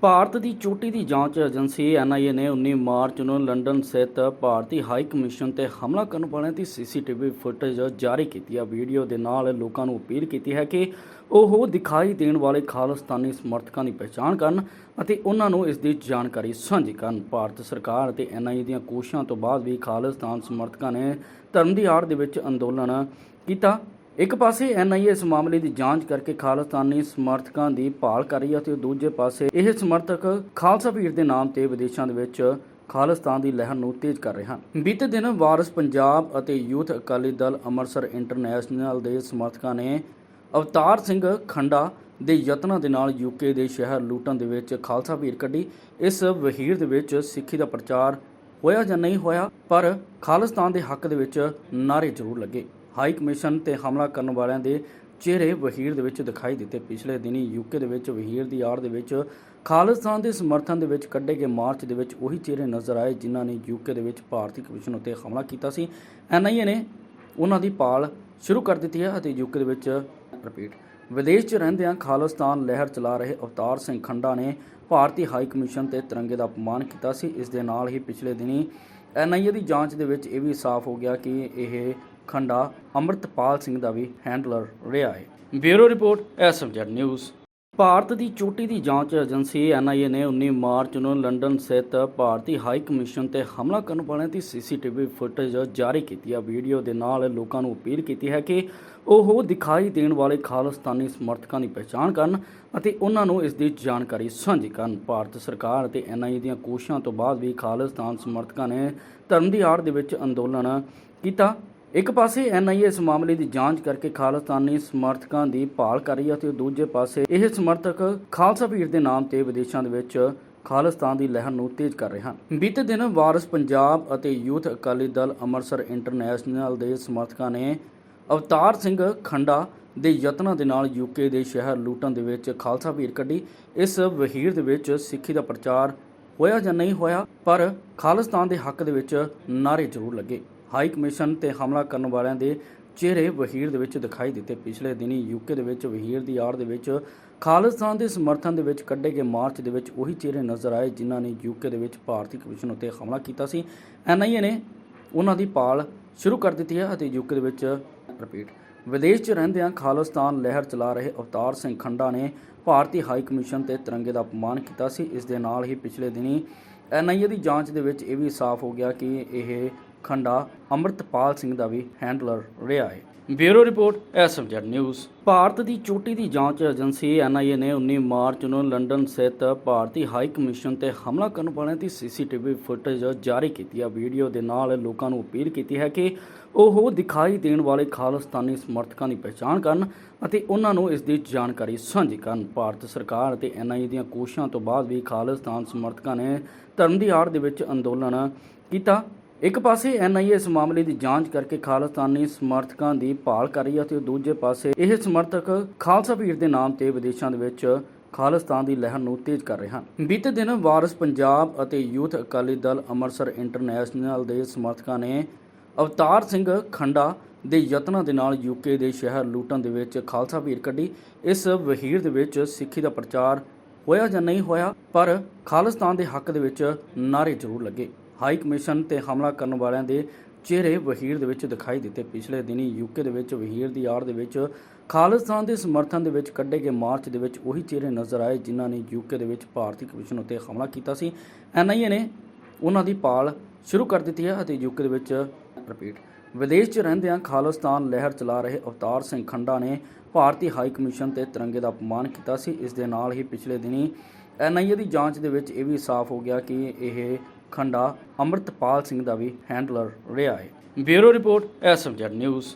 ਭਾਰਤ ਦੀ ਚੋਟੀ ਦੀ ਜਾਂਚ ਏਜੰਸੀ ਐਨਆਈਏ ਨੇ 19 ਮਾਰਚ ਨੂੰ ਲੰਡਨ ਸਥਿਤ ਭਾਰਤੀ ਹਾਈ ਕਮਿਸ਼ਨ ਤੇ ਹਮਲਾ ਕਰਨ ਵਾਲਿਆਂ ਦੀ ਸੀਸੀਟੀਵੀ ਫੁਟੇਜ ਜਾਰੀ ਕੀਤੀ ਹੈ। ਵੀਡੀਓ ਦੇ ਨਾਲ ਲੋਕਾਂ ਨੂੰ ਅਪੀਲ ਕੀਤੀ ਹੈ ਕਿ ਉਹ ਦਿਖਾਈ ਦੇਣ ਵਾਲੇ ਖਾਲਿਸਤਾਨੀ ਸਮਰਥਕਾਂ ਦੀ ਪਛਾਣ ਕਰਨ ਅਤੇ ਉਹਨਾਂ ਨੂੰ ਇਸ ਦੀ ਜਾਣਕਾਰੀ ਸਾਂਝੀ ਕਰਨ। ਭਾਰਤ ਸਰਕਾਰ ਅਤੇ ਐਨਆਈਏ ਦੀਆਂ ਕੋਸ਼ਿਸ਼ਾਂ ਤੋਂ ਬਾਅਦ ਵੀ ਖਾਲਿਸਤਾਨ ਸਮਰਥਕਾਂ ਨੇ ਧਰਮ ਦੀ ਆੜ ਦੇ ਵਿੱਚ ਅੰਦੋਲਨ ਕੀਤਾ। ਇੱਕ ਪਾਸੇ ਐਨਆਈਏ ਇਸ ਮਾਮਲੇ ਦੀ ਜਾਂਚ ਕਰਕੇ ਖਾਲਿਸਤਾਨੀ ਸਮਰਥਕਾਂ ਦੀ ਭਾਲ ਕਰ ਰਹੀ ਹੈ ਅਤੇ ਦੂਜੇ ਪਾਸੇ ਇਹ ਸਮਰਥਕ ਖਾਲਸਾ ਵੀਰ ਦੇ ਨਾਮ ਤੇ ਵਿਦੇਸ਼ਾਂ ਦੇ ਵਿੱਚ ਖਾਲਿਸਤਾਨ ਦੀ ਲਹਿਰ ਨੂੰ ਤੇਜ਼ ਕਰ ਰਹੇ ਹਨ। ਬੀਤੇ ਦਿਨ ਵਾਰਸ ਪੰਜਾਬ ਅਤੇ ਯੂਥ ਅਕਾਲੀ ਦਲ ਅੰਮ੍ਰਿਤਸਰ ਇੰਟਰਨੈਸ਼ਨਲ ਦੇ ਸਮਰਥਕਾਂ ਨੇ ਅਵਤਾਰ ਸਿੰਘ ਖੰਡਾ ਦੇ ਯਤਨਾਂ ਦੇ ਨਾਲ ਯੂਕੇ ਦੇ ਸ਼ਹਿਰ ਲੂਟਨ ਦੇ ਵਿੱਚ ਖਾਲਸਾ ਵੀਰ ਕੱਢੀ। ਇਸ ਵਹੀਰ ਦੇ ਵਿੱਚ ਸਿੱਖੀ ਦਾ ਪ੍ਰਚਾਰ ਹੋਇਆ ਜਾਂ ਨਹੀਂ ਹੋਇਆ, ਪਰ ਖਾਲਿਸਤਾਨ ਦੇ ਹੱਕ ਦੇ ਵਿੱਚ ਨਾਰੇ ਜ਼ਰੂਰ ਲੱਗੇ। ਹਾਈ ਕਮਿਸ਼ਨ ਤੇ ਹਮਲਾ ਕਰਨ ਵਾਲਿਆਂ ਦੇ ਚਿਹਰੇ ਵਹੀਰ ਦੇ ਵਿੱਚ ਦਿਖਾਈ ਦਿੱਤੇ। ਪਿਛਲੇ ਦਿਨੀ ਯੂਕੇ ਦੇ ਵਿੱਚ ਵਹੀਰ ਦੀ ਆੜ ਦੇ ਵਿੱਚ ਖਾਲਿਸਤਾਨ ਦੇ ਸਮਰਥਨ ਦੇ ਵਿੱਚ ਕੱਢੇ ਗਏ ਮਾਰਚ ਦੇ ਵਿੱਚ ਉਹੀ ਚਿਹਰੇ ਨਜ਼ਰ ਆਏ ਜਿਨ੍ਹਾਂ ਨੇ ਯੂਕੇ ਦੇ ਵਿੱਚ ਭਾਰਤੀ ਕਮਿਸ਼ਨ ਉੱਤੇ ਹਮਲਾ ਕੀਤਾ ਸੀ। ਐਨਆਈਏ ਨੇ ਉਹਨਾਂ ਦੀ ਪਾਲ ਸ਼ੁਰੂ ਕਰ ਦਿੱਤੀ ਹੈ ਅਤੇ ਯੂਕੇ ਦੇ ਵਿੱਚ ਰਿਪੀਟ, ਵਿਦੇਸ਼ 'ਚ ਰਹਿੰਦਿਆਂ ਖਾਲਿਸਤਾਨ ਲਹਿਰ ਚਲਾ ਰਹੇ ਅਵਤਾਰ ਸਿੰਘ ਖੰਡਾ ਨੇ ਭਾਰਤੀ ਹਾਈ ਕਮਿਸ਼ਨ ਤੇ ਤਿਰੰਗੇ ਦਾ ਅਪਮਾਨ ਕੀਤਾ ਸੀ। ਇਸ ਦੇ ਨਾਲ ਹੀ ਪਿਛਲੇ ਦਿਨੀ ਐਨਆਈਏ ਦੀ ਜਾਂਚ ਦੇ ਵਿੱਚ ਇਹ ਵੀ ਸਾਫ਼ ਹੋ ਗਿਆ ਕਿ ਇਹ ਖੰਡਾ ਅੰਮ੍ਰਿਤਪਾਲ ਸਿੰਘ ਦਾ ਵੀ ਹੈਂਡਲਰ ਰਿਹਾ ਹੈ। Bureau report, SMZ news. Bharat ਦੀ ਚੋਟੀ ਦੀ ਜਾਂਚ ਏਜੰਸੀ ਐਨਆਈਏ ਨੇ 19 ਮਾਰਚ ਨੂੰ ਲੰਡਨ ਸਥਿਤ ਭਾਰਤੀ ਹਾਈ ਕਮਿਸ਼ਨ ਤੇ ਹਮਲਾ ਕਰਨ ਵਾਲਿਆਂ ਦੀ ਸੀਸੀਟੀਵੀ ਫੁਟੇਜ ਜਾਰੀ ਕੀਤੀ ਹੈ। ਵੀਡੀਓ ਦੇ ਨਾਲ ਲੋਕਾਂ ਨੂੰ ਅਪੀਲ ਕੀਤੀ ਹੈ ਕਿ ਉਹ ਦਿਖਾਈ ਦੇਣ ਵਾਲੇ ਖਾਲਿਸਤਾਨੀ ਸਮਰਥਕਾਂ ਦੀ ਪਛਾਣ ਕਰਨ ਅਤੇ ਉਹਨਾਂ ਨੂੰ ਇਸ ਦੀ ਜਾਣਕਾਰੀ ਸਾਂਝੀ ਕਰਨ। ਭਾਰਤ ਸਰਕਾਰ ਅਤੇ ਐਨਆਈਏ ਦੀਆਂ ਕੋਸ਼ਿਸ਼ਾਂ ਤੋਂ ਬਾਅਦ ਵੀ ਖਾਲਿਸਤਾਨ ਸਮਰਥਕਾਂ ਨੇ ਧਰਮ ਦੀ ਆੜ ਦੇ ਵਿੱਚ ਅੰਦੋਲਨ ਕੀਤਾ। ਇੱਕ ਪਾਸੇ ਐਨਆਈਏ ਇਸ ਮਾਮਲੇ ਦੀ ਜਾਂਚ ਕਰਕੇ ਖਾਲਿਸਤਾਨੀ ਸਮਰਥਕਾਂ ਦੀ ਭਾਲ ਕਰ ਰਹੀ ਹੈ ਤੇ ਦੂਜੇ ਪਾਸੇ ਇਹ ਸਮਰਥਕ ਖਾਲਸਾ ਵੀਰ ਦੇ ਨਾਮ ਤੇ ਵਿਦੇਸ਼ਾਂ ਦੇ ਵਿੱਚ ਖਾਲਿਸਤਾਨ ਦੀ ਲਹਿਰ ਨੂੰ ਤੇਜ਼ ਕਰ ਰਹੇ ਹਨ। ਬੀਤੇ ਦਿਨ ਵਾਰਸ ਪੰਜਾਬ ਅਤੇ ਯੂਥ ਅਕਾਲੀ ਦਲ ਅੰਮ੍ਰਿਤਸਰ ਇੰਟਰਨੈਸ਼ਨਲ ਦੇ ਸਮਰਥਕਾਂ ਨੇ ਅਵਤਾਰ ਸਿੰਘ ਖੰਡਾ ਦੇ ਯਤਨਾਂ ਦੇ ਨਾਲ ਯੂਕੇ ਦੇ ਸ਼ਹਿਰ ਲੂਟਨ ਦੇ ਵਿੱਚ ਖਾਲਸਾ ਵੀਰ ਕੱਢੀ। ਇਸ ਵਹੀਰ ਦੇ ਵਿੱਚ ਸਿੱਖੀ ਦਾ ਪ੍ਰਚਾਰ ਹੋਇਆ ਜਾਂ ਨਹੀਂ ਹੋਇਆ, ਪਰ ਖਾਲਿਸਤਾਨ ਦੇ ਹੱਕ ਦੇ ਵਿੱਚ ਨਾਰੇ ਜ਼ਰੂਰ ਲੱਗੇ। ਹਾਈ ਕਮਿਸ਼ਨ ਤੇ ਹਮਲਾ ਕਰਨ ਵਾਲਿਆਂ ਦੇ ਚਿਹਰੇ ਵਹੀਰ ਦੇ ਵਿੱਚ ਦਿਖਾਈ ਦਿੱਤੇ। ਪਿਛਲੇ ਦਿਨੀ ਯੂਕੇ ਦੇ ਵਿੱਚ ਵਹੀਰ ਦੀ ਆੜ ਦੇ ਵਿੱਚ ਖਾਲਿਸਤਾਨ ਦੇ ਸਮਰਥਨ ਦੇ ਵਿੱਚ ਕੱਢੇ ਗਏ ਮਾਰਚ ਦੇ ਵਿੱਚ ਉਹੀ ਚਿਹਰੇ ਨਜ਼ਰ ਆਏ, ਜਿਨ੍ਹਾਂ ਨੇ ਯੂਕੇ ਦੇ ਵਿੱਚ ਭਾਰਤੀ ਕਮਿਸ਼ਨ ਉੱਤੇ ਹਮਲਾ ਕੀਤਾ ਸੀ। ਐਨਆਈਏ ਨੇ ਉਹਨਾਂ ਦੀ ਭਾਲ ਸ਼ੁਰੂ ਕਰ ਦਿੱਤੀ ਹੈ ਅਤੇ ਯੂਕੇ ਦੇ ਵਿੱਚ ਰਿਪੀਟ ਵਿਦੇਸ਼ 'ਚ ਰਹਿੰਦਿਆਂ ਖਾਲਿਸਤਾਨ ਲਹਿਰ ਚਲਾ ਰਹੇ ਅਵਤਾਰ ਸਿੰਘ ਖੰਡਾ ਨੇ ਭਾਰਤੀ ਹਾਈ ਕਮਿਸ਼ਨ ਤੇ ਤਿਰੰਗੇ ਦਾ ਅਪਮਾਨ ਕੀਤਾ ਸੀ। ਇਸ ਦੇ ਨਾਲ ਹੀ ਪਿਛਲੇ ਦਿਨੀ ਐਨਆਈਏ ਦੀ ਜਾਂਚ ਦੇ ਵਿੱਚ ਇਹ ਵੀ ਸਾਫ਼ ਹੋ ਗਿਆ ਕਿ ਇਹ ਖੰਡਾ ਅੰਮ੍ਰਿਤਪਾਲ ਸਿੰਘ ਦਾ ਵੀ ਹੈਂਡਲਰ ਰਿਹਾ ਹੈ। Bureau report SMZ news Bharat ਦੀ ਚੋਟੀ ਦੀ ਜਾਂਚ ਏਜੰਸੀ ਐਨਆਈਏ ਨੇ 19 ਮਾਰਚ ਨੂੰ ਲੰਡਨ ਸਥਿਤ ਭਾਰਤੀ ਹਾਈ ਕਮਿਸ਼ਨ ਤੇ ਹਮਲਾ ਕਰਨ ਵਾਲਿਆਂ ਦੀ ਸੀਸੀਟੀਵੀ ਫੁਟੇਜ ਜਾਰੀ ਕੀਤੀ ਹੈ। ਵੀਡੀਓ ਦੇ ਨਾਲ ਲੋਕਾਂ ਨੂੰ ਅਪੀਲ ਕੀਤੀ ਹੈ ਕਿ ਉਹ ਦਿਖਾਈ ਦੇਣ ਵਾਲੇ ਖਾਲਿਸਤਾਨੀ ਸਮਰਥਕਾਂ ਦੀ ਪਛਾਣ ਕਰਨ ਅਤੇ ਉਹਨਾਂ ਨੂੰ ਇਸ ਦੀ ਜਾਣਕਾਰੀ ਸਾਂਝੀ ਕਰਨ। ਭਾਰਤ ਸਰਕਾਰ ਅਤੇ ਐਨਆਈਏ ਦੀਆਂ ਕੋਸ਼ਿਸ਼ਾਂ ਤੋਂ ਬਾਅਦ ਵੀ ਖਾਲਿਸਤਾਨ ਸਮਰਥਕਾਂ ਨੇ ਧਰਮ ਦੀ ਆੜ ਦੇ ਵਿੱਚ ਅੰਦੋਲਨ ਕੀਤਾ। ਇੱਕ ਪਾਸੇ ਐਨਆਈਏ ਇਸ ਮਾਮਲੇ ਦੀ ਜਾਂਚ ਕਰਕੇ ਖਾਲਿਸਤਾਨੀ ਸਮਰਥਕਾਂ ਦੀ ਭਾਲ ਕਰ ਰਹੀ ਹੈ ਤੇ ਦੂਜੇ ਪਾਸੇ ਇਹ ਸਮਰਥਕ ਖਾਲਸਾ ਵੀਰ ਦੇ ਨਾਮ ਤੇ ਵਿਦੇਸ਼ਾਂ ਦੇ ਵਿੱਚ ਖਾਲਿਸਤਾਨ ਦੀ ਲਹਿਰ ਨੂੰ ਤੇਜ਼ ਕਰ ਰਹੇ ਹਨ। ਬੀਤੇ ਦਿਨ ਵਾਰਸ ਪੰਜਾਬ ਅਤੇ ਯੂਥ ਅਕਾਲੀ ਦਲ ਅੰਮ੍ਰਿਤਸਰ ਇੰਟਰਨੈਸ਼ਨਲ ਦੇ ਸਮਰਥਕਾਂ ਨੇ ਅਵਤਾਰ ਸਿੰਘ ਖੰਡਾ ਦੇ ਯਤਨਾਂ ਦੇ ਨਾਲ ਯੂਕੇ ਦੇ ਸ਼ਹਿਰ ਲੂਟਨ ਦੇ ਵਿੱਚ ਖਾਲਸਾ ਵੀਰ ਕੱਢੀ। ਇਸ ਵਹੀਰ ਦੇ ਵਿੱਚ ਸਿੱਖੀ ਦਾ ਪ੍ਰਚਾਰ ਹੋਇਆ ਜਾਂ ਨਹੀਂ ਹੋਇਆ, ਪਰ ਖਾਲਿਸਤਾਨ ਦੇ ਹੱਕ ਦੇ ਵਿੱਚ ਨਾਰੇ ਜ਼ਰੂਰ ਲੱਗੇ। ਹਾਈ ਕਮਿਸ਼ਨ ਤੇ ਹਮਲਾ ਕਰਨ ਵਾਲਿਆਂ ਦੇ ਚਿਹਰੇ ਵਹੀਰ ਦੇ ਵਿੱਚ ਦਿਖਾਈ ਦਿੱਤੇ। ਪਿਛਲੇ ਦਿਨੀ ਯੂਕੇ ਦੇ ਵਿੱਚ ਵਹੀਰ ਦੀ ਆੜ ਦੇ ਵਿੱਚ ਖਾਲਿਸਤਾਨ ਦੇ ਸਮਰਥਨ ਦੇ ਵਿੱਚ ਕੱਢੇ ਗਏ ਮਾਰਚ ਦੇ ਵਿੱਚ ਉਹੀ ਚਿਹਰੇ ਨਜ਼ਰ ਆਏ, ਜਿਨ੍ਹਾਂ ਨੇ ਯੂਕੇ ਦੇ ਵਿੱਚ ਭਾਰਤੀ ਕਮਿਸ਼ਨ ਉੱਤੇ ਹਮਲਾ ਕੀਤਾ ਸੀ। ਐਨਆਈਏ ਨੇ ਉਹਨਾਂ ਦੀ ਭਾਲ ਸ਼ੁਰੂ ਕਰ ਦਿੱਤੀ ਹੈ ਅਤੇ ਯੂਕੇ ਦੇ ਵਿੱਚ ਰਿਪੀਟ ਵਿਦੇਸ਼ 'ਚ ਰਹਿੰਦਿਆਂ ਖਾਲਿਸਤਾਨ ਲਹਿਰ ਚਲਾ ਰਹੇ ਅਵਤਾਰ ਸਿੰਘ ਖੰਡਾ ਨੇ ਭਾਰਤੀ ਹਾਈ ਕਮਿਸ਼ਨ ਤੇ ਤਿਰੰਗੇ ਦਾ ਅਪਮਾਨ ਕੀਤਾ ਸੀ। ਇਸ ਦੇ ਨਾਲ ਹੀ ਪਿਛਲੇ ਦਿਨੀ ਐਨਆਈਏ ਦੀ ਜਾਂਚ ਦੇ ਵਿੱਚ ਇਹ ਵੀ ਸਾਫ਼ ਹੋ ਗਿਆ ਕਿ ਇਹ ਖੰਡਾ ਅੰਮ੍ਰਿਤਪਾਲ ਸਿੰਘ ਦਾ ਵੀ ਹੈਂਡਲਰ ਰਿਹਾ ਹੈ। Bureau report SMZ news.